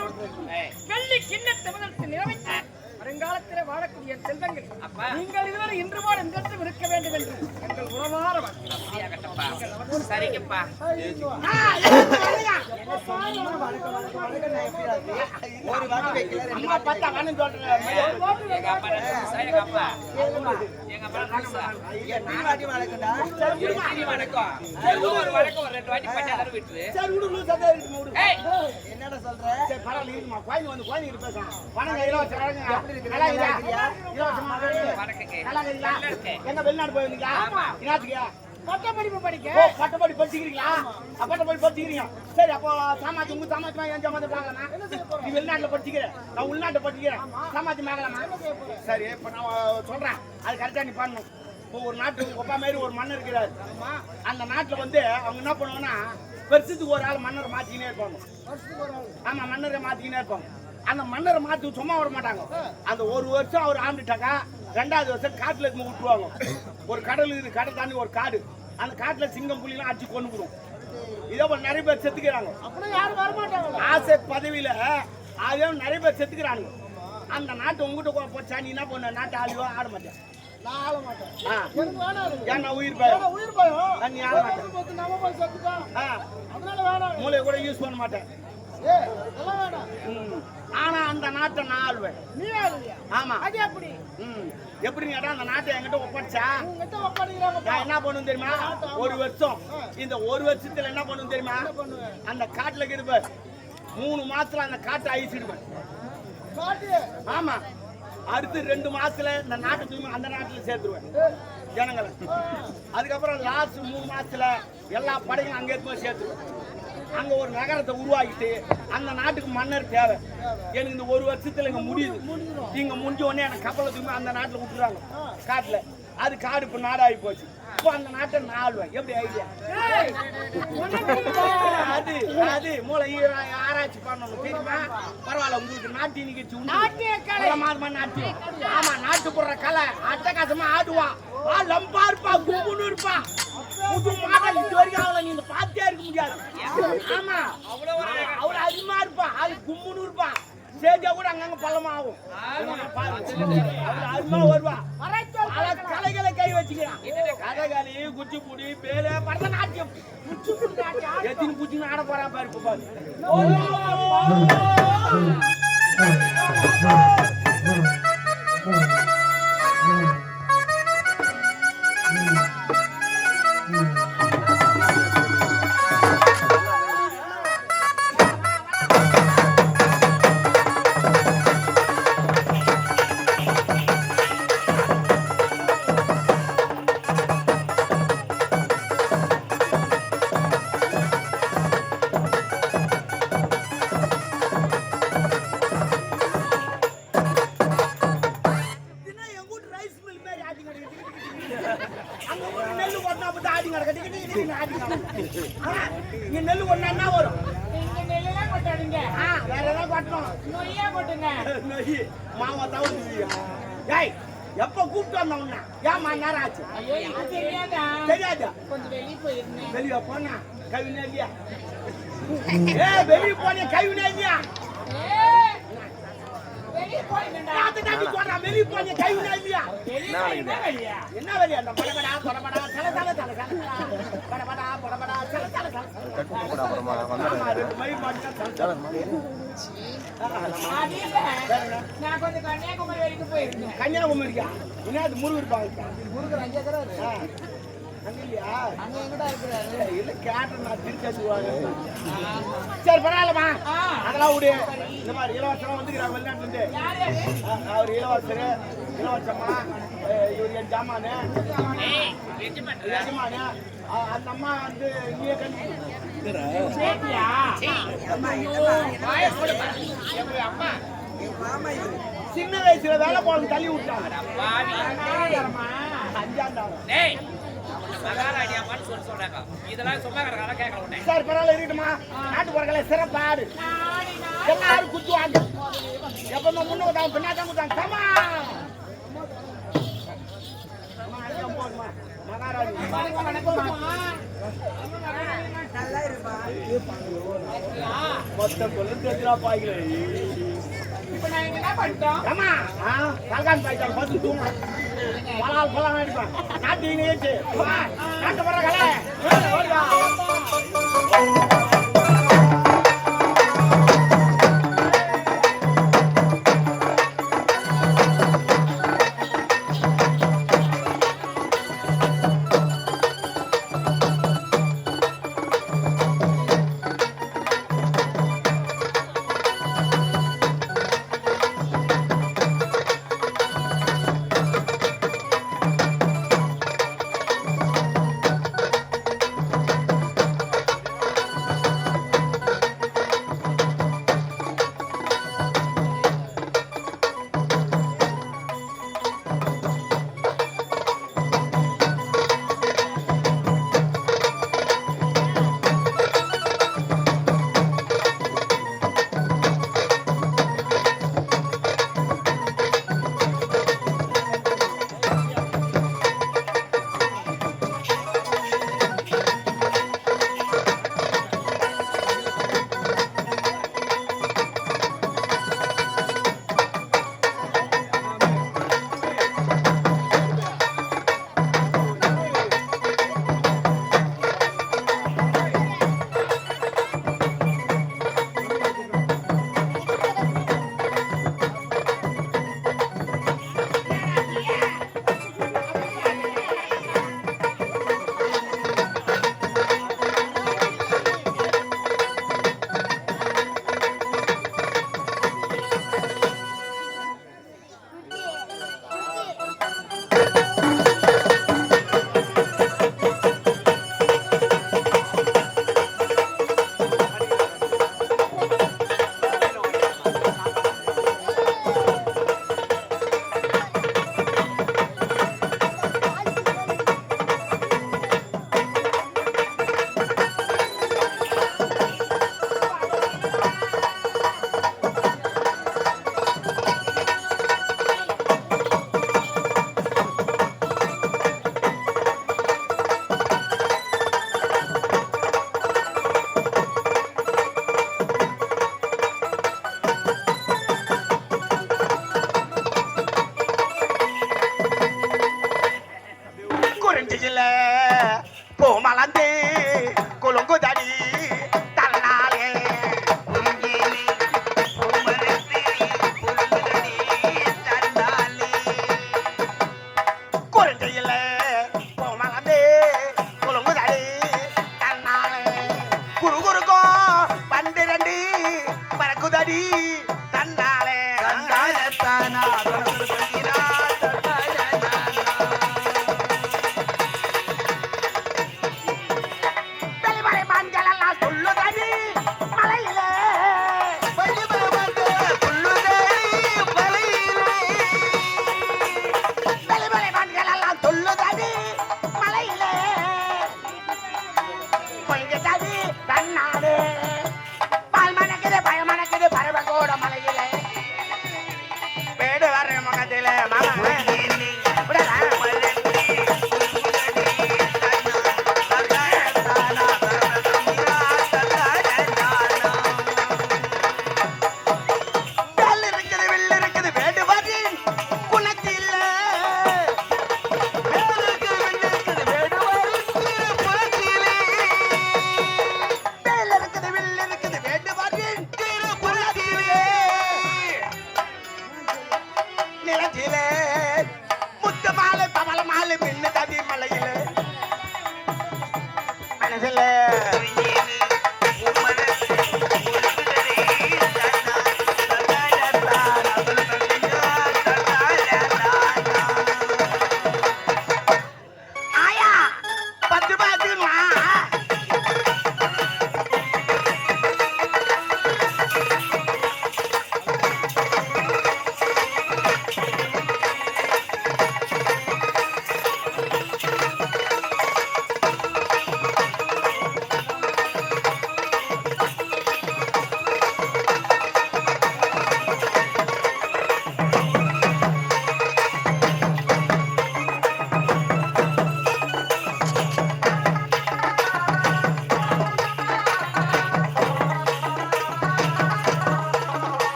தேரூர். வெள்ளி கிண்ணத் தமிழகத்தில் நிறைவேற்ற வருங்காலத்திலே வாழக்கூடிய செல்வங்கள் நீங்கள் இதுவரை இன்று போல இன்றென்றும் இருக்க வேண்டும் என்று எங்கள் உறவார. சரிங்கப்பா. சொல்றேன் எங்க அப்பா எங்க அப்பா எங்க அப்பா வாட்டி வணக்கம். ஏதோ ஒரு வணக்கம் ஒரு ரெண்டு வாட்டி விட்டுரு சரி விடு விடு இருக்கு விடு என்னடா சொல்ற? சரி பரவாயில்ல இருக்குமா வந்து குழந்தைங்க பேசலாம் இருக்கு நல்லா இருக்கா இலவசமா வணக்கங்க நல்லா எங்க வெளிநாடு போயிருந்தீங்களா ஆமா. பட்டப்படிப்பு படிக்க. ஓ பட்டப்படி படிச்சுக்கிறீங்களா? பட்டப்படி படிச்சுக்கிறீங்க. சரி அப்போ சாமாத்தி உங்க ஏன் சாமாத்தி பார்க்கலாமா நீ வெளிநாட்டுல படிச்சுக்கிறேன் நான் உள்நாட்டுல படிச்சுக்கிறேன். சாமாத்தி பார்க்கலாமா சரி இப்ப நான் சொல்றேன். அது கரெக்டா நீ பண்ணணும் இப்போ ஒரு நாட்டு அப்பா மாதிரி ஒரு மன்னர் இருக்கிறாரு. அந்த நாட்டுல வந்து அவங்க என்ன பண்ணுவாங்கன்னா வருஷத்துக்கு ஒரு ஆள் மன்னர் மாத்திக்கினே இருப்பாங்க. ஆமா மன்னரை மாத்திக்கினே இருப்பாங்க. அந்த மன்னரை மாத்தி சும்மா விட மாட்டாங்க. அந்த ஒரு வருஷம் அவர் ஆண்டுட்டாக்கா ரெண்டாவது வருஷம் காட்டுல இருந்து விட்டுருவாங்க. ஒரு கடல் இருக்குது கடல் தாண்டி ஒரு காடு. அந்த காட்டுல சிங்கம் புலிலாம் அடிச்சு கொண்டு போடும் இதே போல நிறைய பேர் செத்துக்கிறாங்க. அப்படின்னா யாரும் வரமாட்டாங்க ஆசை பதவியில அதே நிறைய பேர் செத்துக்கிறாங்க. அந்த நாட்டு உங்ககிட்ட போச்சா? நீ என்ன பண்ண? நாட்டு ஆளுவோ? ஆட மாட்டேன் நான் ஆள மாட்டேன். ஆ. எனக்கு வேணாம் அது. ஏன் நான் உயிர் பயம்? ஏன்னா உயிர் பயம். நீ ஆள மாட்டேன் மூளையை கூட யூஸ் பண்ண மாட்டேன். ஏ அதெல்லாம் வேணாம். ம். ஆனா அந்த நாட்டை நான் ஆளுவேன். நீ ஆளுவியா ஆமா. அது எப்படி? ம். எப்படி கேட்டா அந்த நாட்டை என்கிட்ட ஒப்படைச்சா? உங்ககிட்ட ஒப்படைக்கிறாங்க நான் என்ன பண்ணுவேன் தெரியுமா? ஒரு வருஷம். இந்த ஒரு வருஷத்துல என்ன பண்ணுவேன் தெரியுமா? அந்த காட்டுல இருப்பேன் மூணு மாசத்துல அந்த காட்டை அழிச்சிடுவேன். ஆமா. அடுத்து ரெண்டு மாசத்துல இந்த நாட்டை தூக்கி அந்த நாட்டுல சேர்த்துருவேன். ஜனங்களை. அதுக்கப்புறம் லாஸ்ட் மூணு மாசத்துல எல்லா படையும் அங்க போய் சேர்த்துருவேன். அங்க ஒரு நகரத்தை உருவாக்கிட்டு அந்த நாட்டுக்கு மன்னர் தேவை. எனக்கு இந்த ஒரு வருஷத்துல இங்க முடியுது. இங்க முடிஞ்ச உடனே எனக்கு கப்பலை தூக்கி அந்த நாட்டுல விட்டுறாங்க காட்டுல. அது காடு இப்ப நாடாகி போச்சு. இப்போ அந்த நாட்டை நான் ஆளுவேன் எப்படி ஐடியா அது அது. மூளை ஆராய்ச்சி பண்ணணும். தெரியுமா? பரவாயில்ல உங்களுக்கு நாட்டிய நிகழ்ச்சி உண்டு. நாட்டிய கலை. நாட்டியம். ஆமா நாட்டுப்புற கலை. அட்டகாசமா ஆடுவா சேஜா கூட அங்கங்க பள்ளமா ஆகும். அதிகமா வருவா. கலைகளை கை வச்சுக்கிறான். கதகளி குச்சிப்புடி பேரு பரதநாட்டியம். எத்தனை குச்சி ஆட போறா பாரு பாரு. ஏய் எப்ப கூப்பிட்டு வந்த உன்ன ஏமா நேரம் ஆச்சு? தெரியாதா? வெளியே போனா கவினா இல்லையா? ஏ வெளிய போனே கவினா இல்லையா? என்ன வழி அந்த படபடா படபடா தல தல தல தல படபடா படபடா. கன்னியாகுமரி வரைக்கும் போயிருந்தேன் கன்னியாகுமரிக்கா என்ன அது முருகர் பாங்க முருகர் கேட்டேன் நான் திருச்சி சரி பரவாயில்லம்மா ஆ. அதெல்லாம் விடு இந்த மாதிரி இலவசம் வந்துக்கிறாங்க வெளிநாட்டுல அவர் இளவரசர் இளவரசம்மா இவர் என் ஜாமானு அந்த அம்மா வந்து நீயே கண்டு சின்ன வயசுல வேலை போறது தள்ளி விட்டாங்க சார் பரவாயில்ல இருக்கட்டுமா நாட்டு பொருட்களை சிறப்பாடு எல்லாரும் குத்துவாங்க எப்பவுமே முன்னுக்கு தான் பின்னாடி குத்தாங்க கமா மகாராணி வணக்கம் வணக்கம் மொத்தம் தொழில் தெரிஞ்சா இப்ப நான் என்ன பண்ணிட்டோம் ஏம்மா, கல்கான் பாய்ச்சால் பத்து தூங்க. பலால் பலாம் அடிப்பேன். நாட்டு நாட்டு பறக்கலை. ஏய்,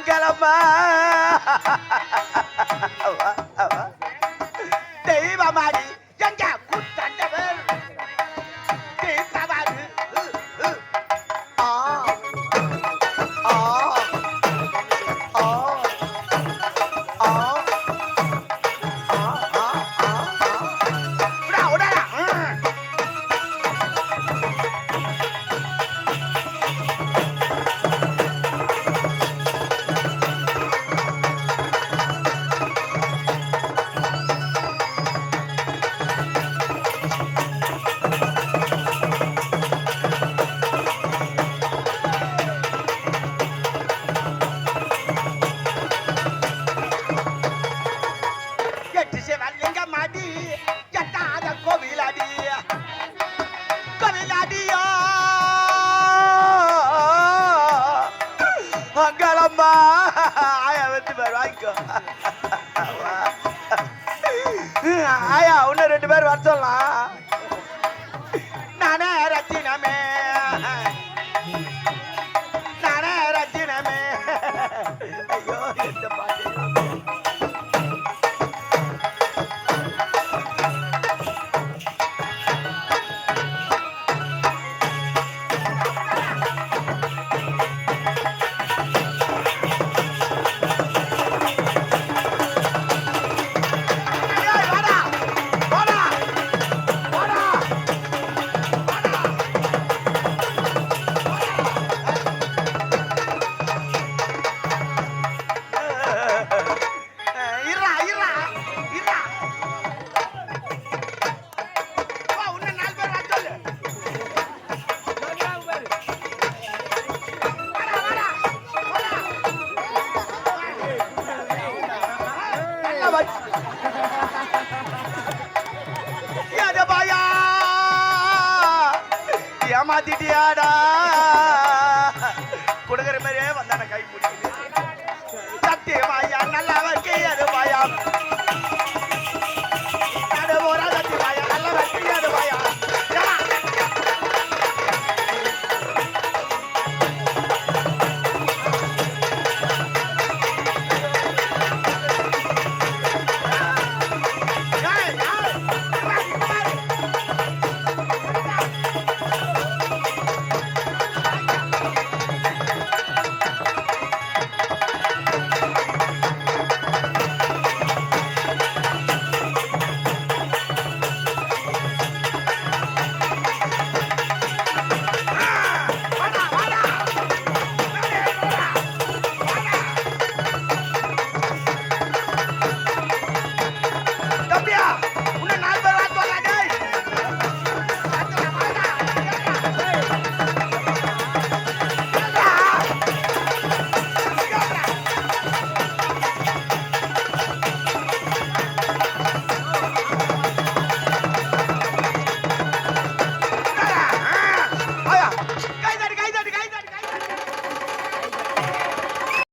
அங்கலம்மா